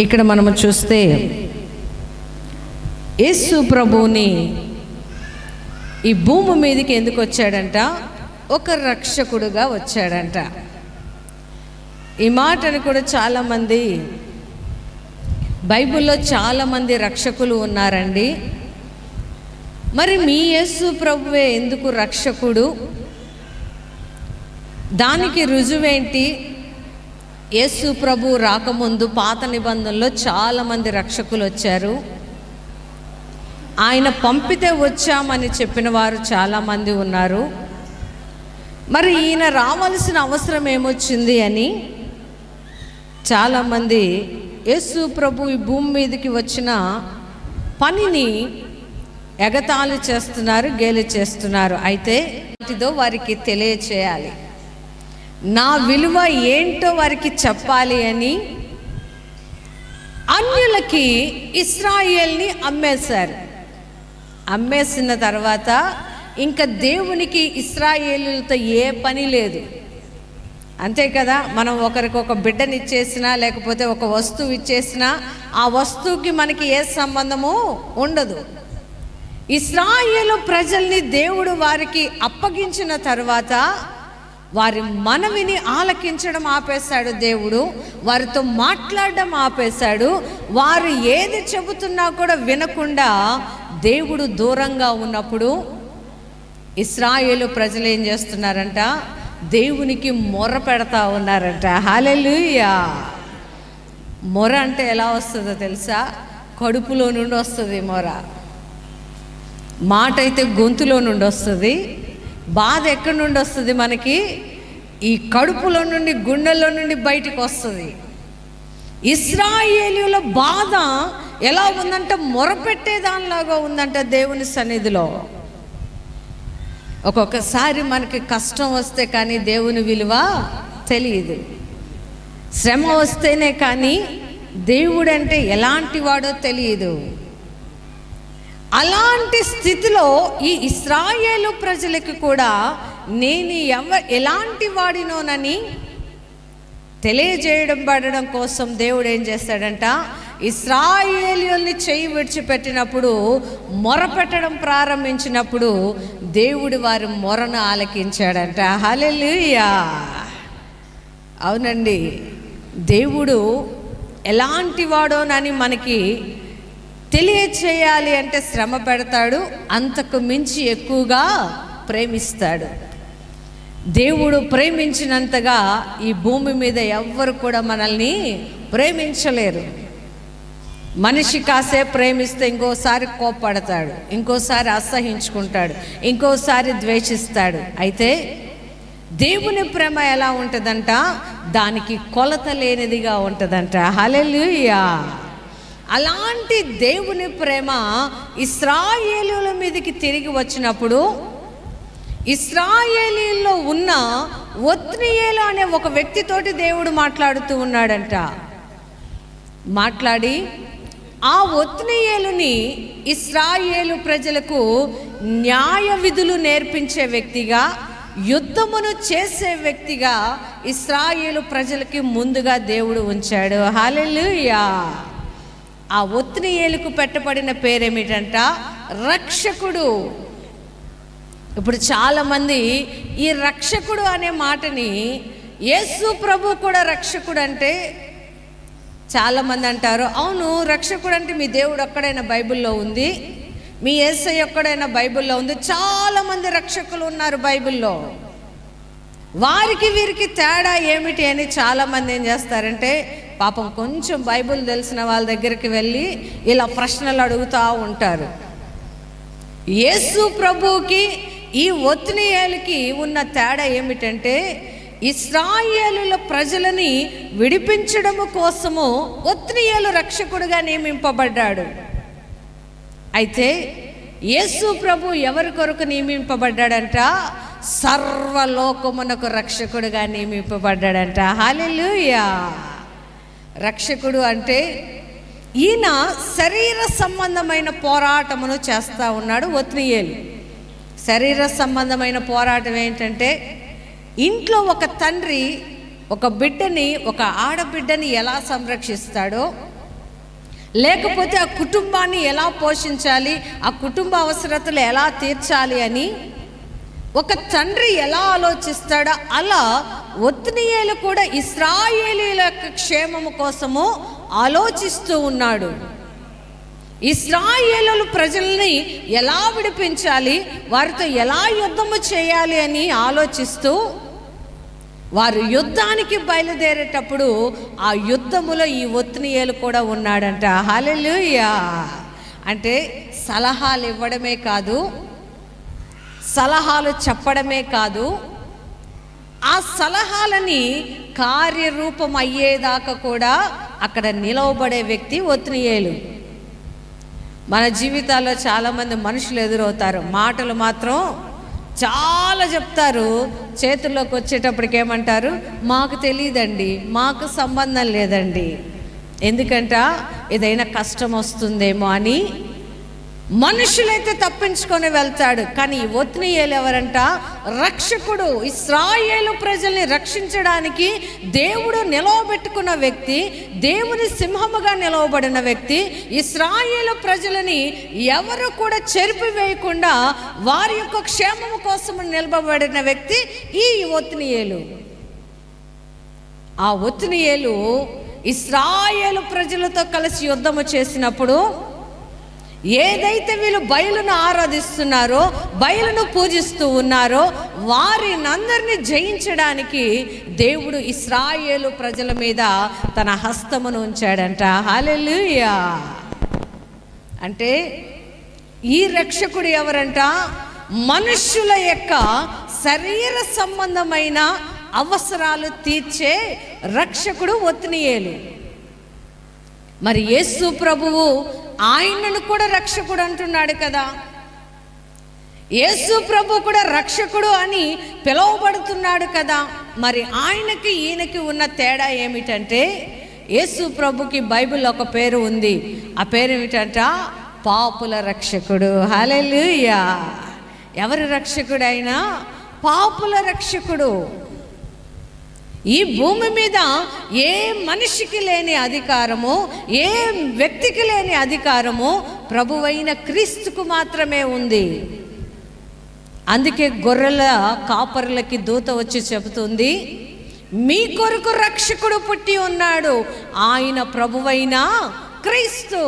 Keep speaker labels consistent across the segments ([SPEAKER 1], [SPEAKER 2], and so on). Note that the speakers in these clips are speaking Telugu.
[SPEAKER 1] ఇక్కడ మనము చూస్తే యేసు ప్రభువుని ఈ భూమి మీదకి ఎందుకు వచ్చాడంట? ఒక రక్షకుడుగా వచ్చాడంట. ఈ మాటను కూడా చాలామంది బైబిల్లో చాలామంది రక్షకులు ఉన్నారండి. మరి మీ యేసు ప్రభువే ఎందుకు రక్షకుడు? దానికి రుజువేంటి? యేసు ప్రభు రాకముందు పాత నిబంధనలో చాలామంది రక్షకులు వచ్చారు ఆయన పంపితే వచ్చామని చెప్పిన వారు చాలామంది ఉన్నారు. మరి ఈయన రావాల్సిన అవసరం ఏమొచ్చింది అని చాలామంది యేసు ప్రభు ఈ భూమి మీదకి వచ్చిన పనిని ఎగతాళి చేస్తున్నారు గేలి చేస్తున్నారు. అయితే వాటిదో వారికి తెలియచేయాలి. నా విలువ ఏంటో వారికి చెప్పాలి అని అన్యులకి ఇస్రాయేల్ని అమ్మేశారు. అమ్మేసిన తర్వాత ఇంకా దేవునికి ఇస్రాయేలులతో ఏ పని లేదు. అంతే కదా మనం ఒకరికి ఒక బిడ్డని ఇచ్చేసినా లేకపోతే ఒక వస్తువు ఇచ్చేసినా ఆ వస్తువుకి మనకి ఏ సంబంధము ఉండదు. ఇస్రాయేలు ప్రజల్ని దేవుడు వారికి అప్పగించిన తర్వాత వారి మనవిని ఆలకించడం ఆపేశాడు దేవుడు వారితో మాట్లాడడం ఆపేశాడు. వారు ఏది చెబుతున్నా కూడా వినకుండా దేవుడు దూరంగా ఉన్నప్పుడు ఇస్రాయేలు ప్రజలు ఏం చేస్తున్నారంట? దేవునికి మొర పెడతా ఉన్నారంట. హాలెలుయా మొర అంటే ఎలా వస్తుందో తెలుసా? కడుపులో నుండి వస్తుంది మొర. మాట అయితే గొంతులో నుండి వస్తుంది. బాధ ఎక్కడి నుండి వస్తుంది మనకి? ఈ కడుపులో నుండి గుండెల్లో నుండి బయటికి వస్తుంది. ఇస్రాయేలీల బాధ ఎలా ఉందంటే మొరపెట్టే దానిలాగా ఉందంట దేవుని సన్నిధిలో. ఒక్కొక్కసారి మనకి కష్టం వస్తే కానీ దేవుని విలువ తెలియదు. శ్రమ వస్తేనే కానీ దేవుడంటే ఎలాంటి వాడో తెలియదు. అలాంటి స్థితిలో ఈ ఇస్రాయేలు ప్రజలకు కూడా నేను ఎవ ఎలాంటి వాడినోనని తెలియజేయడం పడడం కోసం దేవుడు ఏం చేస్తాడంట? ఇస్రాయేలియల్ని చేయి విడిచిపెట్టినప్పుడు మొరపెట్టడం ప్రారంభించినప్పుడు దేవుడు వారి మొరను ఆలకించాడంట. హలెలుయా అవునండి. దేవుడు ఎలాంటి వాడోనని మనకి తెలియచేయాలి అంటే శ్రమ పెడతాడు అంతకు మించి ఎక్కువగా ప్రేమిస్తాడు. దేవుడు ప్రేమించినంతగా ఈ భూమి మీద ఎవ్వరు కూడా మనల్ని ప్రేమించలేరు. మనిషి కాసేపు ప్రేమిస్తే ఇంకోసారి కోప్పడతాడు ఇంకోసారి అసహించుకుంటాడు ఇంకోసారి ద్వేషిస్తాడు. అయితే దేవుని ప్రేమ ఎలా ఉంటుందంట? దానికి కొలత లేనిదిగా ఉంటుందంట. హలెలుయా అలాంటి దేవుని ప్రేమ ఇస్రాయేలీల మీదకి తిరిగి వచ్చినప్పుడు ఇస్రాయేలీల్లో ఉన్న ఒత్నియేలు అనే ఒక వ్యక్తితోటి దేవుడు మాట్లాడుతూ ఉన్నాడంట. మాట్లాడి ఆ ఒత్నియేలుని ఇస్రాయేలు ప్రజలకు న్యాయ విధులు నేర్పించే వ్యక్తిగా యుద్ధమును చేసే వ్యక్తిగా ఇస్రాయేలు ప్రజలకి ముందుగా దేవుడు ఉంచాడు. హాలెలుయా ఆ ఒత్నియేలుకు పెట్టబడిన పేరేమిటంట? రక్షకుడు. ఇప్పుడు చాలామంది ఈ రక్షకుడు అనే మాటని యేసు ప్రభు కూడా రక్షకుడు అంటే చాలామంది అంటారు. అవును రక్షకుడు అంటే మీ దేవుడు ఒక్కడైనా బైబిల్లో ఉంది. మీ ఏసై ఒక్కడైనా బైబిల్లో ఉంది. చాలామంది రక్షకులు ఉన్నారు బైబిల్లో. వారికి వీరికి తేడా ఏమిటి అని చాలామంది ఏం చేస్తారంటే పాపం కొంచెం బైబిల్ తెలిసిన వాళ్ళ దగ్గరికి వెళ్ళి ఇలా ప్రశ్నలు అడుగుతూ ఉంటారు. యేసు ప్రభువుకి ఈ ఒత్నియేలుకి ఉన్న తేడా ఏమిటంటే ఇస్రాయేలుల ప్రజలని విడిపించడము కోసము ఒత్నియేలు రక్షకుడుగా నియమింపబడ్డాడు. అయితే యేసు ప్రభు ఎవరి కొరకు నియమింపబడ్డాడంట? సర్వలోకమునకు రక్షకుడుగా నియమింపబడ్డాడంట. హాలెలుయా రక్షకుడు అంటే ఈయన శరీర సంబంధమైన పోరాటమును చేస్తూ ఉన్నాడు ఒత్నియేలు శరీర సంబంధమైన పోరాటం ఏంటంటే ఇంట్లో ఒక తండ్రి ఒక బిడ్డని ఒక ఆడబిడ్డని ఎలా సంరక్షిస్తాడో లేకపోతే ఆ కుటుంబాన్ని ఎలా పోషించాలి ఆ కుటుంబ అవసరతలు ఎలా తీర్చాలి అని ఒక తండ్రి ఎలా ఆలోచిస్తాడో అలా ఒత్నియేలు కూడా ఇస్రాయేలీల యొక్క క్షేమము కోసము ఆలోచిస్తూ ఉన్నాడు. ఇస్రాయేలు ప్రజల్ని ఎలా విడిపించాలి? వారితో ఎలా యుద్ధము చేయాలి అని ఆలోచిస్తూ వారు యుద్ధానికి బయలుదేరేటప్పుడు ఆ యుద్ధములో ఈ ఒత్నియేలు కూడా ఉన్నాడంట. హల్లెలూయా! అంటే సలహాలు ఇవ్వడమే కాదు సలహాలు చెప్పడమే కాదు ఆ సలహాలని కార్యరూపం అయ్యేదాకా కూడా అక్కడ నిలవబడే వ్యక్తి ఒత్నియేలు మన జీవితాల్లో చాలామంది మనుషులు ఎదురవుతారు. మాటలు మాత్రం చాలా చెప్తారు. చేతుల్లోకి వచ్చేటప్పటికి ఏమంటారు? మాకు తెలియదండి. మాకు సంబంధం లేదండి. ఎందుకంట ఏదైనా కష్టం వస్తుందేమో అని మనుషులైతే తప్పించుకొని వెళ్తాడు కానీ ఈ ఒత్నియేలు ఎవరంట? రక్షకుడు. ఇస్రాయేలు ప్రజల్ని రక్షించడానికి దేవుడు నిలవబెట్టుకున్న వ్యక్తి దేవుని సింహముగా నిలవబడిన వ్యక్తి ఇస్రాయేలు ప్రజలని ఎవరు కూడా చెరిపివేయకుండా వారి యొక్క క్షేమము కోసం నిలబడిన వ్యక్తి ఈ ఒత్నియేలు. ఆ ఒత్నియేలు ఇస్రాయేలు ప్రజలతో కలిసి యుద్ధము చేసినప్పుడు ఏదైతే వీళ్ళు బయలును ఆరాధిస్తున్నారో బయలును పూజిస్తూ ఉన్నారో వారినందరినీ జయించడానికి దేవుడు ఇస్రాయేలు ప్రజల మీద తన హస్తమును ఉంచాడంట. హాలెలుయా అంటే ఈ రక్షకుడు ఎవరంట? మనుష్యుల యొక్క శరీర సంబంధమైన అవసరాలు తీర్చే రక్షకుడు ఒత్నియేలు. మరి యేసు ప్రభువు ఆయనను కూడా రక్షకుడు అంటున్నాడు కదా. యేసు ప్రభు కూడా రక్షకుడు అని పిలువబడుతున్నాడు కదా. మరి ఆయనకి ఈయనకి ఉన్న తేడా ఏమిటంటే యేసు ప్రభుకి బైబిల్ ఒక పేరు ఉంది. ఆ పేరు ఏమిటంట? పాపుల రక్షకుడు. హలెలుయా ఎవరి రక్షకుడైనా? పాపుల రక్షకుడు. ఈ భూమి మీద ఏ మనిషికి లేని అధికారము ఏ వ్యక్తికి లేని అధికారము ప్రభువైన క్రీస్తుకు మాత్రమే ఉంది. అందుకే గొర్రెల కాపరులకి దూత వచ్చి చెబుతుంది మీ కొరకు రక్షకుడు పుట్టి ఉన్నాడు ఆయన ప్రభువైన క్రీస్తు.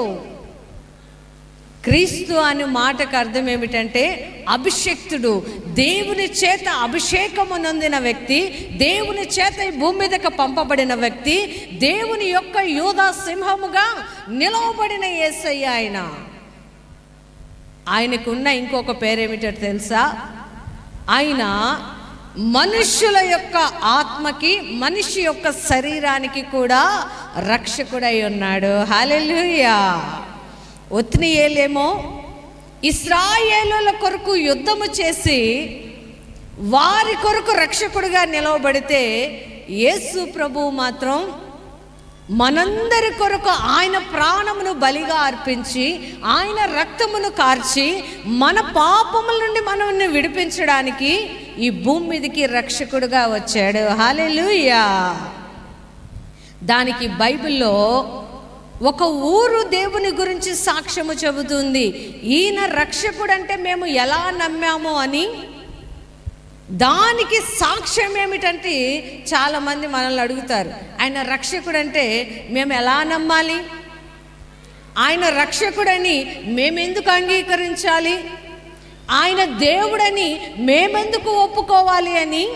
[SPEAKER 1] క్రీస్తు అనే మాటకు అర్థం ఏమిటంటే అభిషక్తుడు దేవుని చేత అభిషేకము నొందిన వ్యక్తి దేవుని చేత ఈ భూమి మీదకి పంపబడిన వ్యక్తి దేవుని యొక్క యోధా సింహముగా నిలవబడిన యేసయ్య ఆయన. ఆయనకున్న ఇంకొక పేరేమిటో తెలుసా? ఆయన మనుష్యుల యొక్క ఆత్మకి మనిషి యొక్క శరీరానికి కూడా రక్షకుడై ఉన్నాడు. హాలెలూయా ఒత్నియేలేమో ఇస్రాయేలుల కొరకు యుద్ధము చేసి వారి కొరకు రక్షకుడిగా నిలవబడితే యేసు ప్రభువు మాత్రం మనందరి కొరకు ఆయన ప్రాణమును బలిగా అర్పించి ఆయన రక్తమును కార్చి మన పాపముల నుండి మనల్ని విడిపించడానికి ఈ భూమి మీదకి రక్షకుడుగా వచ్చాడు. హాలే దానికి బైబిల్లో ఒక ఊరు దేవుని గురించి సాక్ష్యము చెబుతుంది. ఈయన రక్షకుడు అంటే మేము ఎలా నమ్మాము అని దానికి సాక్ష్యం ఏమిటంటే చాలామంది మనల్ని అడుగుతారు. ఆయన రక్షకుడు అంటే మేము ఎలా నమ్మాలి? ఆయన రక్షకుడని మేమెందుకు అంగీకరించాలి? ఆయన దేవుడని మేమెందుకు ఒప్పుకోవాలి అని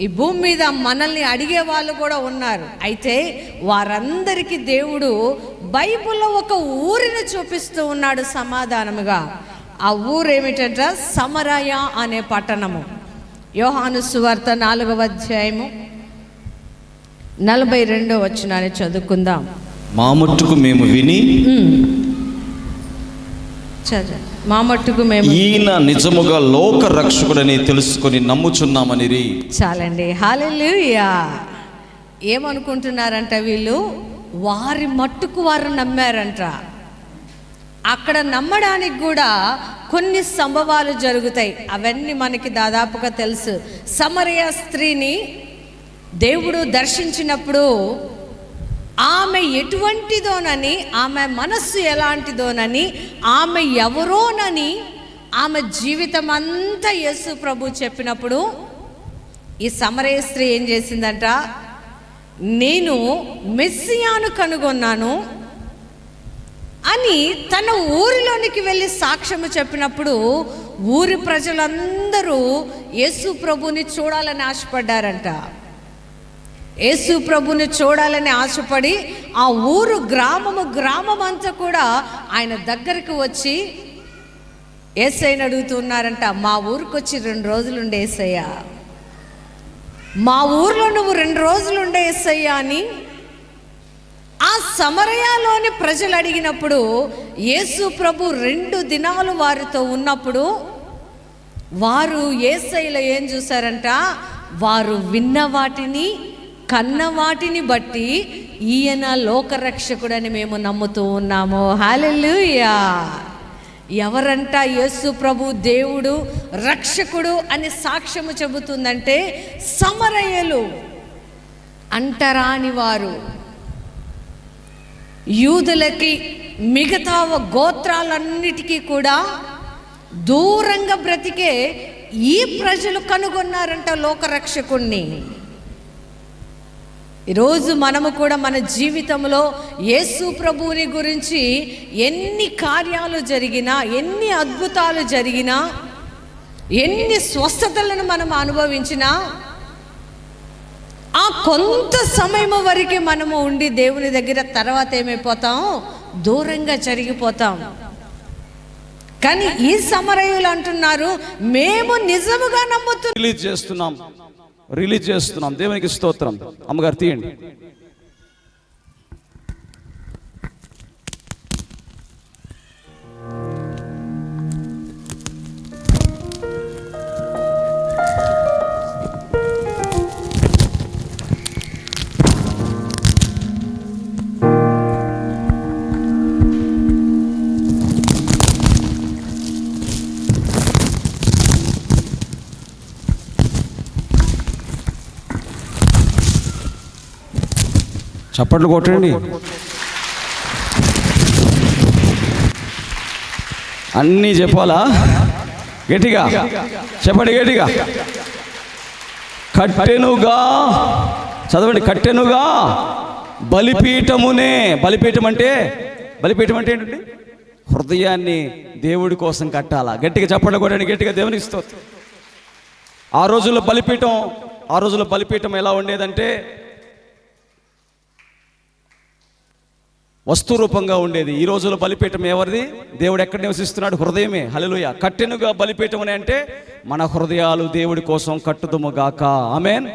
[SPEAKER 1] ఈ భూమి మీద మనల్ని అడిగే వాళ్ళు కూడా ఉన్నారు. అయితే వారందరికీ దేవుడు బైబిల్లో ఒక ఊరిని చూపిస్తూ ఉన్నాడు సమాధానముగా. ఆ ఊరు ఏమిటంట? సమరయ అనే పట్టణము. యోహాను సువార్త నాలుగవ అధ్యాయము నలభై రెండో వచ్చినాన్ని చదువుకుందాం.
[SPEAKER 2] మా మట్టుకు మేము విని
[SPEAKER 1] మా మట్టుకు మేము
[SPEAKER 2] ఈయన నిజముగా లోక రక్షకుడని తెలుసుకొని నమ్ముచున్నామని
[SPEAKER 1] చాలండి. హాలెలూయా ఏమనుకుంటున్నారంట వీళ్ళు? వారి మట్టుకు వారు నమ్మారంట. అక్కడ నమ్మడానికి కూడా కొన్ని సంభవాలు జరుగుతాయి. అవన్నీ మనకి దాదాపుగా తెలుసు. సమరయ స్త్రీని దేవుడు దర్శించినప్పుడు ఆమె ఎటువంటిదోనని ఆమె మనస్సు ఎలాంటిదోనని ఆమె ఎవరోనని ఆమె జీవితం అంతా యేసు ప్రభు చెప్పినప్పుడు ఈ సమరయ స్త్రీ ఏం చేసిందంట? నేను మెస్సియాను కనుగొన్నాను అని తన ఊరిలోనికి వెళ్ళి సాక్ష్యము చెప్పినప్పుడు ఊరి ప్రజలందరూ యేసు ప్రభుని చూడాలని ఆశపడ్డారంట. యేసు ప్రభుని చూడాలని ఆశపడి ఆ ఊరు గ్రామము గ్రామం అంతా కూడా ఆయన దగ్గరికి వచ్చి ఏసైని అడుగుతున్నారంట మా ఊరికి వచ్చి రెండు రోజులు ఉండే ఏసయ్యా. మా ఊర్లో నువ్వు రెండు రోజులు ఉండే ఏసయ్యా అని ఆ సమరయాలోని ప్రజలు అడిగినప్పుడు యేసు ప్రభు రెండు దినాలు వారితో ఉన్నప్పుడు వారు ఏసైలో ఏం చూసారంట వారు విన్న వాటిని కన్న వాటిని బట్టి ఈయన లోకరక్షకుడని మేము నమ్ముతూ ఉన్నాము. హాలెలూయా ఎవరంట యేసు ప్రభు దేవుడు రక్షకుడు అని సాక్ష్యము చెబుతుందంటే సమరయ్యలు అంటరాని వారు. యూదులకి మిగతా గోత్రాలన్నిటికీ కూడా దూరంగా బ్రతికే ఈ ప్రజలు కనుగొన్నారంట లోకరక్షకుణ్ణి. ఈరోజు మనము కూడా మన జీవితంలో యేసు ప్రభువుని గురించి ఎన్ని కార్యాలు జరిగినా ఎన్ని అద్భుతాలు జరిగినా ఎన్ని స్వస్థతలను మనం అనుభవించినా ఆ కొంత సమయం వరకే మనము ఉండి దేవుని దగ్గర తర్వాత ఏమైపోతాం? దూరంగా జరిగిపోతాం. కానీ ఈ సమరయులు అంటున్నారు మేము నిజముగా నమ్ముతున్నాం
[SPEAKER 2] చేస్తున్నాం. రిలీజ్ చేస్తున్నాం. దేవునికి స్తోత్రం. అమ్మగారు తీయండి. చప్పట్లు కొట్టండి. అన్నీ చెప్పాలా? గట్టిగా. చెప్పండి గట్టిగా. కట్టెనుగా. చదవండి కట్టెనుగా. బలిపీఠమునే. బలిపీఠం అంటే బలిపీఠం అంటే ఏంటండి? హృదయాన్ని దేవుడి కోసం కట్టాలా? గట్టిగా చెప్పండి కొట్టండి గట్టిగా దేవునికి ఇస్తుంది ఆ రోజుల్లో బలిపీఠం ఆ రోజుల్లో బలిపీఠం ఎలా ఉండేదంటే వస్తు రూపంగా ఉండేది. ఈ రోజుల్లో బలిపీఠం ఎవరిది? దేవుడు ఎక్కడ నివసిస్తున్నాడు? హృదయమే. హలలుయ కట్టెనుగా బలిపీఠం అని అంటే మన హృదయాలు దేవుడి కోసం కట్టుదుము గాక. ఆమెన్.